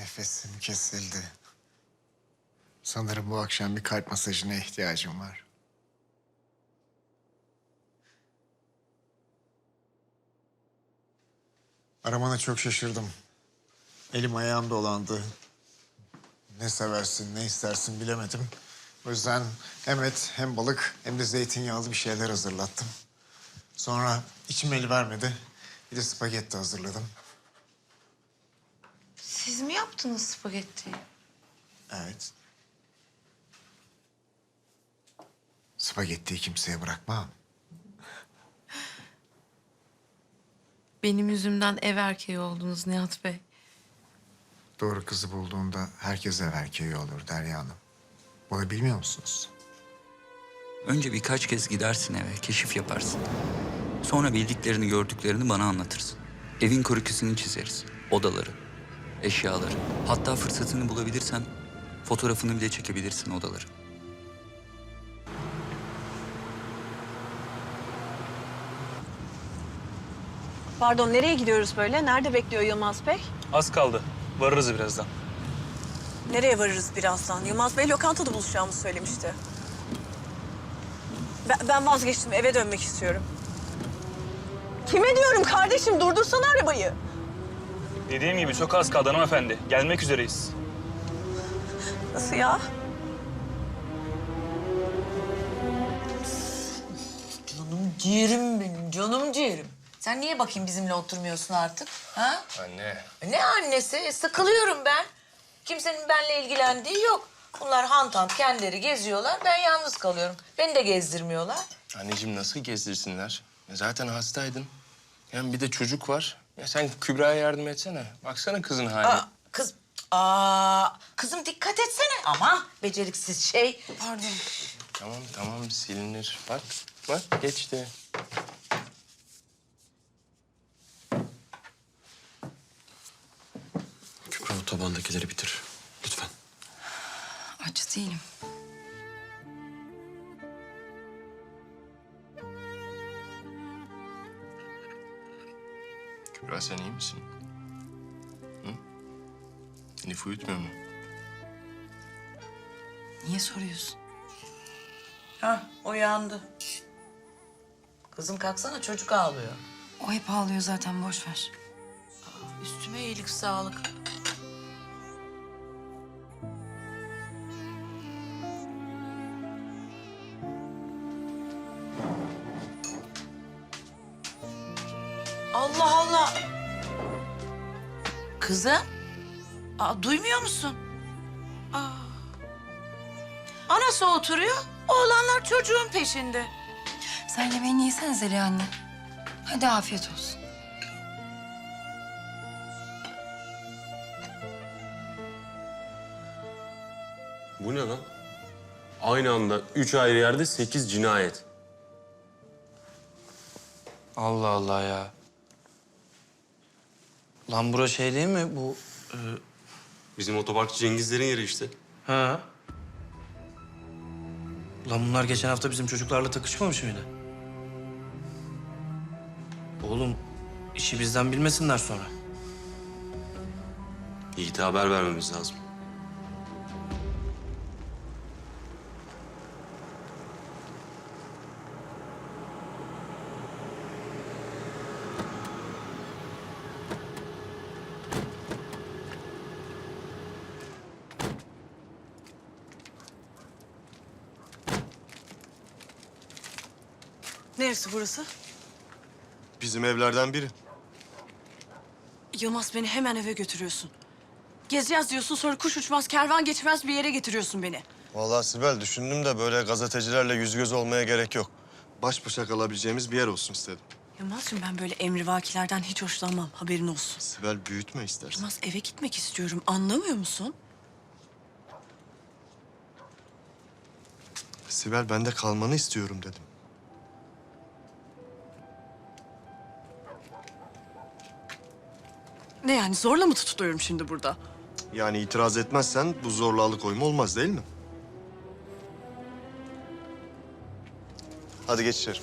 Nefesim kesildi. Sanırım bu akşam bir kalp masajına ihtiyacım var. Aramana çok şaşırdım. Elim ayağım dolandı. Ne seversin, ne istersin bilemedim. O yüzden hem et, hem balık, hem de zeytinyağlı bir şeyler hazırlattım. Sonra içim el vermedi. Bir de spagetti hazırladım. Siz mi yaptınız spagettiyi? Evet. Spagettiyi kimseye bırakmam. Benim yüzümden ev erkeği oldunuz Nihat Bey. Doğru kızı bulduğunda herkes ev erkeği olur Derya Hanım. Bunu bilmiyor musunuz? Önce birkaç kez gidersin eve, keşif yaparsın. Sonra bildiklerini, gördüklerini bana anlatırsın. Evin koriküsünü çizeriz. Odaları, eşyaları. Hatta fırsatını bulabilirsen fotoğrafını bile çekebilirsin odaları. Pardon nereye gidiyoruz böyle? Nerede bekliyor Yılmaz Bey? Az kaldı. Varırız birazdan. Nereye varırız birazdan? Yılmaz Bey lokantada buluşacağımızı söylemişti. Ben, ben vazgeçtim. Eve dönmek istiyorum. Kime diyorum kardeşim? Durdursana arabayı. Dediğim gibi çok az kaldı hanımefendi. Gelmek üzereyiz. Nasıl ya? Canım ciğerim benim, canım ciğerim. Sen niye bakayım bizimle oturmuyorsun artık? Ha? Anne. Ne annesi? E, Sıkılıyorum ben. Kimsenin benimle ilgilendiği yok. Bunlar hantant kendileri geziyorlar. Ben yalnız kalıyorum. Beni de gezdirmiyorlar. Anneciğim nasıl gezdirsinler? Ya Zaten hastaydın. Hem bir de çocuk var. Ya sen Kübra'ya yardım etsene. Baksana kızın haline. Aa, kız, aa, kızım dikkat etsene. Ama beceriksiz şey. Pardon. Tamam tamam silinir. Bak bak geçti. Kübra o tabandakileri bitir. Lütfen. Aç değilim. Kübra sen iyi misin? Hı? Elif uyutmuyor mu? Niye soruyorsun? Ha, uyandı. Kızım kalksana çocuk ağlıyor. O hep ağlıyor zaten boş ver. Üstüme iyilik sağlık. Allah Allah. Kızım. Aa, duymuyor musun? Aa. Anası oturuyor, oğlanlar çocuğun peşinde. Sen yemeğini yesene Zeliha anne. Hadi afiyet olsun. Bu ne lan? Aynı anda üç ayrı yerde sekiz cinayet. Allah Allah ya. Lan bura şey değil mi bu? e, Bizim otoparkçı Cengizlerin yeri işte. ha? Lan bunlar geçen hafta bizim çocuklarla takışmamış mıydı? Oğlum işi bizden bilmesinler sonra. Yiğit'e haber vermemiz lazım. Neresi burası? Bizim evlerden biri. Yılmaz beni hemen eve götürüyorsun. Gezeceğiz diyorsun sonra kuş uçmaz, kervan geçmez bir yere getiriyorsun beni. Vallahi Sibel düşündüm de böyle gazetecilerle yüz göz olmaya gerek yok. Baş başa kalabileceğimiz bir yer olsun istedim. Yılmaz'cığım ben böyle emrivakilerden hiç hoşlanmam. Haberin olsun. Sibel büyütme istersen. Yılmaz eve gitmek istiyorum. Anlamıyor musun? Sibel ben de kalmanı istiyorum dedim. Ne yani zorla mı tutuluyorum şimdi burada? Yani itiraz etmezsen bu zorla alıkoyma olmaz değil mi? Hadi geç içeri.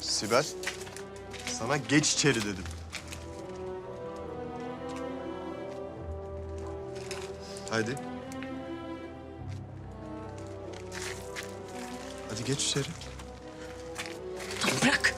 Sibel, sana geç içeri dedim. Haydi. Hadi geç içeri. Tamam bırak.